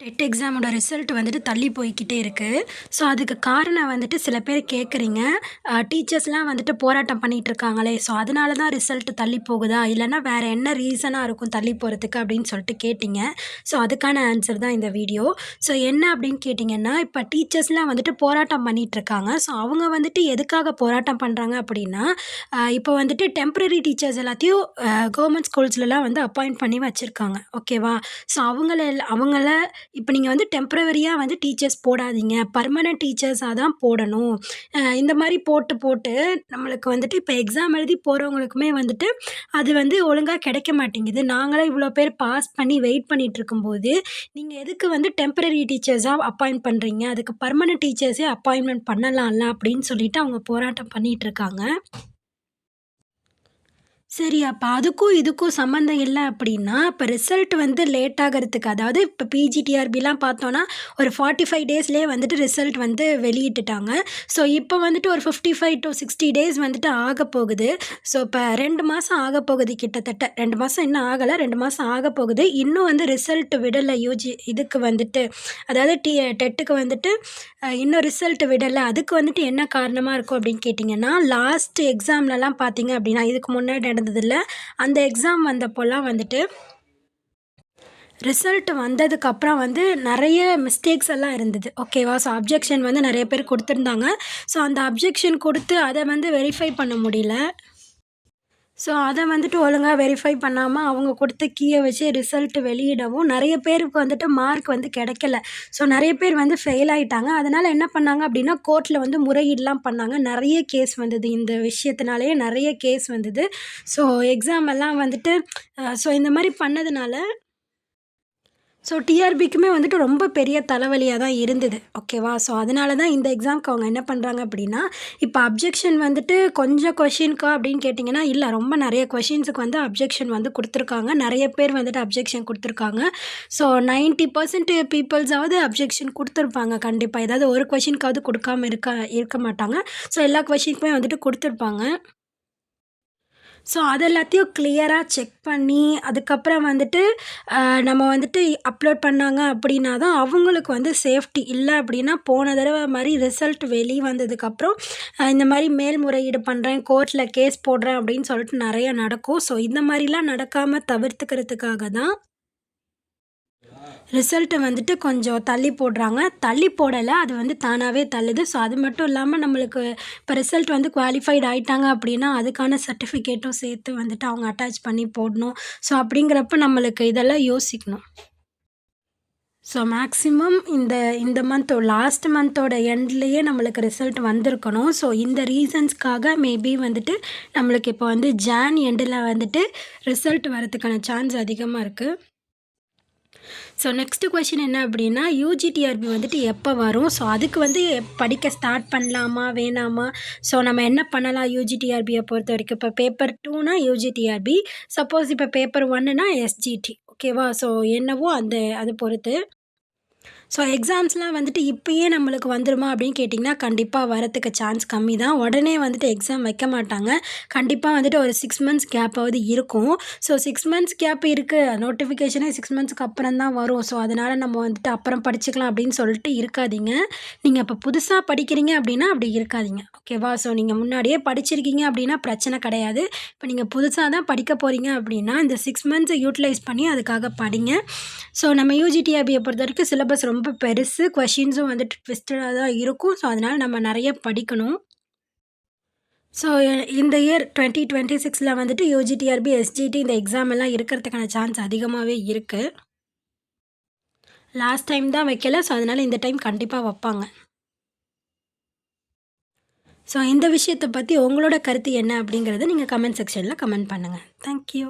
Dead எக்ஸாமோட result வந்துட்டு தள்ளி போய்க்கிட்டே இருக்குது ஸோ அதுக்கு காரணம் வந்துட்டு சில பேர் கேட்குறீங்க டீச்சர்ஸ்லாம் வந்துட்டு போராட்டம் பண்ணிகிட்டு இருக்காங்களே ஸோ அதனால தான் ரிசல்ட் தள்ளி போகுதா? இல்லைனா வேறு என்ன ரீசனாக இருக்கும் தள்ளி போகிறதுக்கு அப்படின்னு சொல்லிட்டு கேட்டிங்க. ஸோ அதுக்கான ஆன்சர் தான் இந்த வீடியோ. ஸோ என்ன அப்படின்னு கேட்டிங்கன்னா இப்போ டீச்சர்ஸ்லாம் வந்துட்டு போராட்டம் பண்ணிகிட்ருக்காங்க ஸோ அவங்க வந்துட்டு எதுக்காக போராட்டம் பண்ணுறாங்க அப்படின்னா இப்போ வந்துட்டு டெம்ப்ரரி டீச்சர்ஸ் எல்லாத்தையும் கவர்மெண்ட் ஸ்கூல்ஸ்லலாம் வந்து அப்பாயிண்ட் பண்ணி வச்சுருக்காங்க. ஓகேவா? ஸோ அவங்கள அவங்கள இப்போ நீங்கள் வந்து டெம்ப்ரவரியாக வந்து டீச்சர்ஸ் போடாதீங்க. பர்மனெண்ட் டீச்சர்ஸாக தான் போடணும். இந்த மாதிரி போட்டு போட்டு நம்மளுக்கு வந்துட்டு இப்போ எக்ஸாம் எழுதி போகிறவங்களுக்குமே வந்துட்டு அது வந்து ஒழுங்காக கிடைக்க மாட்டேங்குது. நாங்களே இவ்வளோ பேர் பாஸ் பண்ணி வெயிட் பண்ணிகிட்டு இருக்கும்போது நீங்கள் எதுக்கு வந்து டெம்ப்ரரி டீச்சர்ஸாக அப்பாயிண்ட் பண்ணுறீங்க அதுக்கு பர்மனெண்ட் டீச்சர்ஸே அப்பாயின்மெண்ட் பண்ணலாம்ல அப்படின்னு சொல்லிட்டு அவங்க போராட்டம் பண்ணிகிட்ருக்காங்க சரி அப்போ அதுக்கும் இதுக்கும் சம்மந்தம் இல்லை அப்படின்னா இப்போ ரிசல்ட் வந்து லேட் ஆகிறதுக்கு அதாவது இப்போ பிஜிடிஆர்பிலாம் பார்த்தோன்னா ஒரு ஃபார்ட்டி ஃபைவ் டேஸ்லேயே வந்துட்டு ரிசல்ட் வந்து வெளியிட்டுட்டாங்க. ஸோ இப்போ வந்துட்டு ஒரு fifty five to sixty days வந்துட்டு ஆக போகுது. ஸோ இப்போ ரெண்டு மாதம் ஆக போகுது கிட்டத்தட்ட. ரெண்டு மாதம் இன்னும் ஆகலை ரெண்டு மாதம் ஆக போகுது. இன்னும் வந்து ரிசல்ட் விடலை யூஜி இதுக்கு வந்துட்டு. அதாவது டி டெட்டுக்கு வந்துட்டு இன்னும் ரிசல்ட் விடலை. அதுக்கு வந்துட்டு என்ன காரணமாக இருக்கும் அப்படின்னு கேட்டிங்கன்னா லாஸ்ட் எக்ஸாம்லலாம் பார்த்தீங்க அப்படின்னா இதுக்கு முன்னாடி நடந்ததில்ல. அந்த எக்ஸாம் வந்தப்போலாம் வந்துட்டு ரிசல்ட் வந்ததுக்கப்புறம் வந்து நிறைய மிஸ்டேக்ஸ் எல்லாம் இருந்தது. ஓகேவா ஸோ அப்ஜெக்ஷன் வந்து நிறைய பேர் கொடுத்துருந்தாங்க. ஸோ அந்த அப்ஜெக்ஷன் கொடுத்து அதை வந்து வெரிஃபை பண்ண முடியல. ஸோ அதை வந்துட்டு ஒழுங்காக வெரிஃபை பண்ணாமல் அவங்க கொடுத்த கீயை வச்சு ரிசல்ட்டு வெளியிடவும் நிறைய பேருக்கு வந்துட்டு மார்க் வந்து கிடைக்கல. ஸோ நிறைய பேர் வந்து ஃபெயில் ஆகிட்டாங்க அதனால் என்ன பண்ணாங்க அப்படின்னா கோர்ட்டில் வந்து முறையீடுலாம் பண்ணாங்க. நிறைய கேஸ் வந்தது. இந்த விஷயத்தினாலேயே நிறைய கேஸ் வந்தது. ஸோ எக்ஸாம் எல்லாம் வந்துட்டு ஸோ இந்த மாதிரி பண்ணதுனால ஸோ டிஆர்பிக்குமே வந்துட்டு ரொம்ப பெரிய தலைவலியாக தான் இருந்தது. ஓகேவா ஸோ அதனால தான் இந்த எக்ஸாம்க்கு அவங்க என்ன பண்ணுறாங்க அப்படின்னா இப்போ அப்ஜெக்ஷன் வந்துட்டு கொஞ்சம் கொஷின்க்கா அப்படின்னு கேட்டிங்கன்னா இல்லை ரொம்ப நிறைய கொஷின்ஸுக்கு வந்து அப்ஜெக்ஷன் வந்து கொடுத்துருக்காங்க. நிறைய பேர் வந்துட்டு அப்ஜெக்ஷன் கொடுத்துருக்காங்க. ஸோ நைன்ட்டி பர்சன்ட் பீப்புள்ஸாவது அப்ஜெக்ஷன் கொடுத்துருப்பாங்க கண்டிப்பாக ஏதாவது ஒரு கொஷினுக்காவது கொடுக்காம இருக்க இருக்க மாட்டாங்க. ஸோ எல்லா கொஷினுக்குமே வந்துட்டு கொடுத்துருப்பாங்க. ஸோ அது எல்லாத்தையும் கிளியராக செக் பண்ணி அதுக்கப்புறம் வந்துட்டு நம்ம வந்துட்டு அப்லோட் பண்ணாங்க அப்படின்னா தான் அவங்களுக்கு வந்து சேஃப்டி இல்லை அப்படின்னா போன தடவை மாதிரி ரிசல்ட் வெளியே வந்ததுக்கப்புறம் இந்த மாதிரி மேல்முறையீடு பண்ணுறேன் கோர்ட்டில் கேஸ் போடுறேன் அப்படின்னு சொல்லிட்டு நிறைய நடக்கும். ஸோ இந்த மாதிரிலாம் நடக்காமல் தவிர்த்துக்கிறதுக்காக தான் ரிசல்ட்டை வந்துட்டு கொஞ்சம் தள்ளி போடுறாங்க. தள்ளி போடலை அது வந்து தானாகவே தள்ளுது. ஸோ அது மட்டும் இல்லாமல் நம்மளுக்கு இப்போ ரிசல்ட் வந்து குவாலிஃபைட் ஆகிட்டாங்க அப்படின்னா அதுக்கான சர்டிஃபிகேட்டும் சேர்த்து வந்துட்டு அவங்க அட்டாச் பண்ணி போடணும். ஸோ அப்படிங்கிறப்ப நம்மளுக்கு இதெல்லாம் யோசிக்கணும். ஸோ மேக்ஸிமம் இந்த இந்த மந்த் லாஸ்ட் மந்த்தோட எண்ட்லேயே நம்மளுக்கு ரிசல்ட் வந்திருக்கணும். ஸோ இந்த ரீசன்ஸ்க்காக மேபி வந்துட்டு நம்மளுக்கு இப்போ வந்து ஜான் எண்டில் வந்துட்டு ரிசல்ட் வரதுக்கான சான்ஸ் அதிகமாக இருக்குது ஸோ நெக்ஸ்ட்டு கொஷின் என்ன அப்படின்னா யூஜிடிஆர்பி வந்துட்டு எப்போ வரும்? ஸோ அதுக்கு வந்து படிக்க ஸ்டார்ட் பண்ணலாமா வேணாமா? ஸோ நம்ம என்ன பண்ணலாம் யூஜிடிஆர்பியை பொறுத்த வரைக்கும்? இப்போ பேப்பர் டூனா யூஜிடிஆர்பி சப்போஸ் இப்போ பேப்பர் ஒன்னுனா எஸ்ஜிடி ஓகேவா ஸோ என்னவோ அந்த அதை பொறுத்து. ஸோ எக்ஸாம்ஸ்லாம் வந்துட்டு இப்போயே நம்மளுக்கு வந்துடுமா அப்படின்னு கேட்டிங்கன்னா கண்டிப்பாக வரத்துக்கு சான்ஸ் கம்மி தான் உடனே வந்துட்டு எக்ஸாம் வைக்க மாட்டாங்க. கண்டிப்பாக வந்துட்டு ஒரு சிக்ஸ் மந்த்ஸ் கேப்பாவது இருக்கும். ஸோ சிக்ஸ் மந்த்ஸ் கேப் இருக்குது நோட்டிஃபிகேஷனே சிக்ஸ் மந்த்ஸ்க்கு அப்புறம் தான் வரும். ஸோ அதனால் நம்ம வந்துட்டு அப்புறம் படிச்சுக்கலாம் அப்படின்னு சொல்லிட்டு இருக்காதீங்க. நீங்கள் இப்போ புதுசாக படிக்கிறீங்க அப்படின்னா அப்படி இருக்காதிங்க. ஓகேவா ஸோ நீங்கள் முன்னாடியே படிச்சிருக்கீங்க அப்படின்னா பிரச்சனை கிடையாது. இப்போ நீங்கள் புதுசாக தான் படிக்க போகிறீங்க அப்படின்னா இந்த சிக்ஸ் மந்த்ஸை யூட்டிலைஸ் பண்ணி அதுக்காக படிங்க. ஸோ நம்ம யூஜிடிஆபியை பொறுத்த வரைக்கும் சிலபஸ் ரொம்ப ரொம்ப பெருசு கொஷின்ஸும் வந்துட்டு ட்விஸ்டடாக தான் இருக்கும். ஸோ அதனால் நம்ம நிறைய படிக்கணும். ஸோ இந்த இயர் டுவெண்ட்டி டுவெண்ட்டி சிக்ஸில் வந்துட்டு யூஜிடிஆர்பி எஸ்ஜிடி இந்த எக்ஸாம் எல்லாம் இருக்கிறதுக்கான சான்ஸ் அதிகமாகவே இருக்குது லாஸ்ட் டைம் தான் வைக்கல. ஸோ அதனால் இந்த டைம் கண்டிப்பாக வைப்பாங்க. ஸோ இந்த விஷயத்தை பற்றி உங்களோட கருத்து என்ன அப்படிங்கிறத நீங்கள் கமெண்ட் செக்ஷனில் கமெண்ட் பண்ணுங்கள் தேங்க்யூ